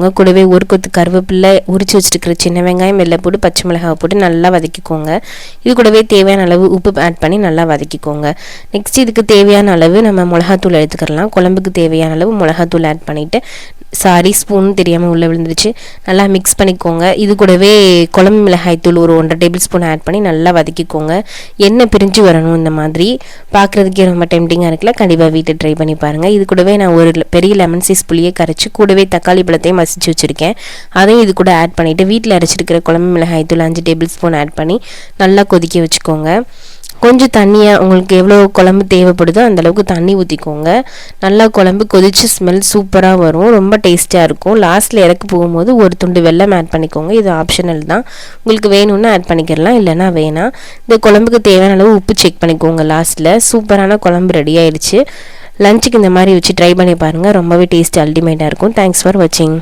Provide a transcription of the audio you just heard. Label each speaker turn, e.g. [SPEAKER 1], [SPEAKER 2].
[SPEAKER 1] உங்கள் கூடவே ஒரு கொத்து கருவேப்பிலை உரிச்சு வச்சுருக்கிற சின்ன வெங்காயம் வெள்ளை போட்டு பச்சை மிளகாய் போட்டு நல்லா வதக்கிக்கோங்க. இது கூடவே தேவையான அளவு உப்பு ஆட் பண்ணி நல்லா வதக்கிக்கோங்க. நெக்ஸ்ட் இதுக்கு தேவையான அளவு நம்ம மிளகாத்தூள் எடுத்துக்கலாம். குழம்புக்கு தேவையான அளவு மிளகாத்தூள் ஆட் பண்ணிவிட்டு சாரி ஸ்பூன் தெரியாமல் உள்ளே விழுந்துருச்சு. நல்லா மிக்ஸ் பண்ணிக்கோங்க. இது கூடவே குழம்பு மிளகாய் தூள் ஒரு ஒன்றரை டேபிள் ஸ்பூன் ஆட் பண்ணி நல்லா வதக்கிக்கோங்க. எண்ணெய் பிரிஞ்சு வரணும் இந்த மாதிரி. பார்க்குறதுக்கே ரொம்ப டெம்டிங்காக இருக்குல்ல? கண்டிப்பாக வீட்டை ட்ரை பண்ணி பாருங்கள் இது கூடவே நான் ஒரு பெரிய லெமன் சைஸ் புளியை கரைச்சி கூடவே தக்காளி பழத்தையும் மசிச்சு வச்சுருக்கேன். அதையும் இது கூட ஆட் பண்ணிவிட்டு வீட்டில் அரைச்சிருக்கிற குழம்பு மிளகாய் தூள் அஞ்சு டேபிள் ஸ்பூன் ஆட் பண்ணி நல்லா கொதிக்க வச்சுக்கோங்க. கொஞ்சம் தண்ணியாக உங்களுக்கு எவ்வளோ குழம்பு தேவைப்படுதோ அந்தளவுக்கு தண்ணி ஊற்றிக்கோங்க நல்லா குழம்பு கொதித்து ஸ்மெல் சூப்பராக வரும். ரொம்ப டேஸ்ட்டாக இருக்கும். லாஸ்ட்டில் இறக்கு போகும்போது ஒரு துண்டு வெள்ளம் ஆட் பண்ணிக்கோங்க. இது ஆப்ஷனல் தான். உங்களுக்கு வேணும்னா ஆட் பண்ணிக்கிறலாம் இல்லைனா வேணாம். இந்த குழம்புக்கு தேவையான அளவு உப்பு செக் பண்ணிக்கோங்க லாஸ்ட்டில் சூப்பரான குழம்பு ரெடி ஆயிடுச்சு. லஞ்சுக்கு இந்த மாதிரி வச்சு ட்ரை பண்ணி பாருங்கள் ரொம்பவே டேஸ்ட் அல்டிமேட்டாக இருக்கும். தேங்க்ஸ் ஃபார் வாட்சிங்